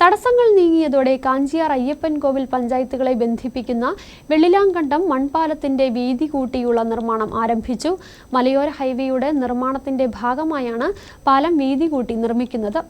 തടസ്സങ്ങൾ നീങ്ങിയതോടെ കാഞ്ചിയാർ അയ്യപ്പൻ കോവിൽ പഞ്ചായത്തുകളെ ബന്ധിപ്പിക്കുന്ന വെള്ളിലാങ്കണ്ടം മൺപാലത്തിന്റെ വീതി കൂട്ടിയുള്ള നിർമ്മാണം ആരംഭിച്ചു. മലയോര ഹൈവേയുടെ നിർമ്മാണത്തിന്റെ ഭാഗമായാണ് പാലം വീതി കൂട്ടി നിർമ്മിക്കുന്നത്.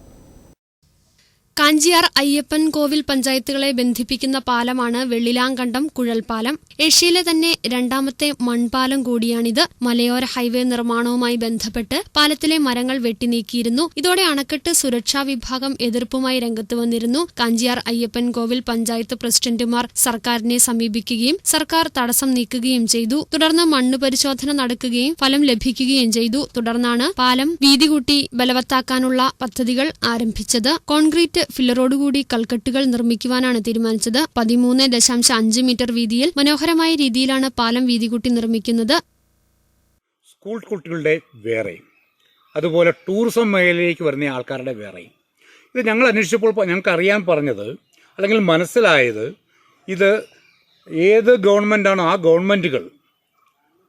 കാഞ്ചിയാർ അയ്യപ്പൻ കോവിൽ പഞ്ചായത്തുകളെ ബന്ധിപ്പിക്കുന്ന പാലമാണ് വെള്ളിലാങ്കണ്ടം കുഴൽപ്പാലം. ഏഷ്യയിലെ തന്നെ രണ്ടാമത്തെ മൺപാലം കൂടിയാണിത്. മലയോര ഹൈവേ നിർമ്മാണവുമായി ബന്ധപ്പെട്ട് പാലത്തിലെ മരങ്ങൾ വെട്ടിനീക്കിയിരുന്നു. ഇതോടെ അണക്കെട്ട് സുരക്ഷാ വിഭാഗം എതിർപ്പുമായി രംഗത്ത് വന്നിരുന്നു. കാഞ്ചിയാർ അയ്യപ്പൻ കോവിൽ പഞ്ചായത്ത് പ്രസിഡന്റുമാർ സർക്കാരിനെ സമീപിക്കുകയും സർക്കാർ തടസ്സം നീക്കുകയും ചെയ്തു. തുടർന്ന് മണ്ണ് പരിശോധന നടക്കുകയും ഫലം ലഭിക്കുകയും ചെയ്തു. തുടർന്നാണ് പാലം വീതി കൂട്ടി ബലവത്താക്കാനുള്ള പദ്ധതികൾ ആരംഭിച്ചത്. കോൺക്രീറ്റ് ഫില്ലറോടുകൂടി കൽക്കെട്ടുകൾ നിർമ്മിക്കുവാനാണ് തീരുമാനിച്ചത്. പതിമൂന്ന് ദശാംശം അഞ്ച് മീറ്റർ വീതിയിൽ മനോഹരമായ രീതിയിലാണ് പാലം വീതി കൂട്ടി നിർമ്മിക്കുന്നത്. സ്കൂൾ കുട്ടികളുടെ വേറെയും അതുപോലെ ടൂറിസം മേഖലയിലേക്ക് വരുന്ന ആൾക്കാരുടെ വേറെയും. ഇത് ഞങ്ങൾ അന്വേഷിച്ചപ്പോൾ ഞങ്ങൾക്ക് അറിയാൻ പറഞ്ഞത് അല്ലെങ്കിൽ മനസ്സിലായത് ഇത് ഏത് ഗവൺമെന്റാണോ ആ ഗവൺമെന്റുകൾ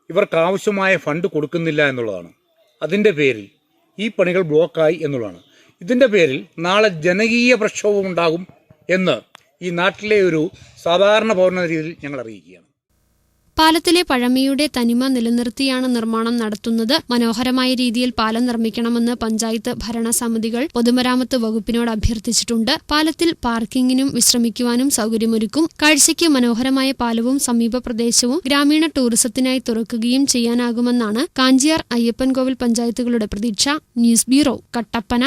ഇവർക്ക് ആവശ്യമായ ഫണ്ട് കൊടുക്കുന്നില്ല എന്നുള്ളതാണ്. അതിന്റെ പേരിൽ ഈ പണികൾ ബ്ലോക്കായി എന്നുള്ളതാണ്. ഇതിന്റെ പേരിൽ നാളെ ജനകീയ പ്രക്ഷോഭം ഉണ്ടാകും എന്ന് ഈ നാട്ടിലെ ഒരു സാധാരണ പൗരന രീതിയിൽ ഞങ്ങൾ അറിയിക്കുകയാണ്. പാലത്തിലെ പഴമയുടെ തനിമ നിലനിർത്തിയാണ് നിർമ്മാണം നടത്തുന്നത്. മനോഹരമായ രീതിയിൽ പാലം നിർമ്മിക്കണമെന്ന് പഞ്ചായത്ത് ഭരണസമിതികൾ പൊതുമരാമത്ത് വകുപ്പിനോട് അഭ്യർത്ഥിച്ചിട്ടുണ്ട്. പാലത്തിൽ പാർക്കിങ്ങിനും വിശ്രമിക്കുവാനും സൗകര്യമൊരുക്കും. കാഴ്ചയ്ക്ക് മനോഹരമായ പാലവും സമീപ പ്രദേശവും ഗ്രാമീണ ടൂറിസത്തിനായി തുറക്കുകയും ചെയ്യാനാകുമെന്നാണ് കാഞ്ചിയാർ അയ്യപ്പൻകോവിൽ പഞ്ചായത്തുകളുടെ പ്രതീക്ഷ. News bureau Kattappana.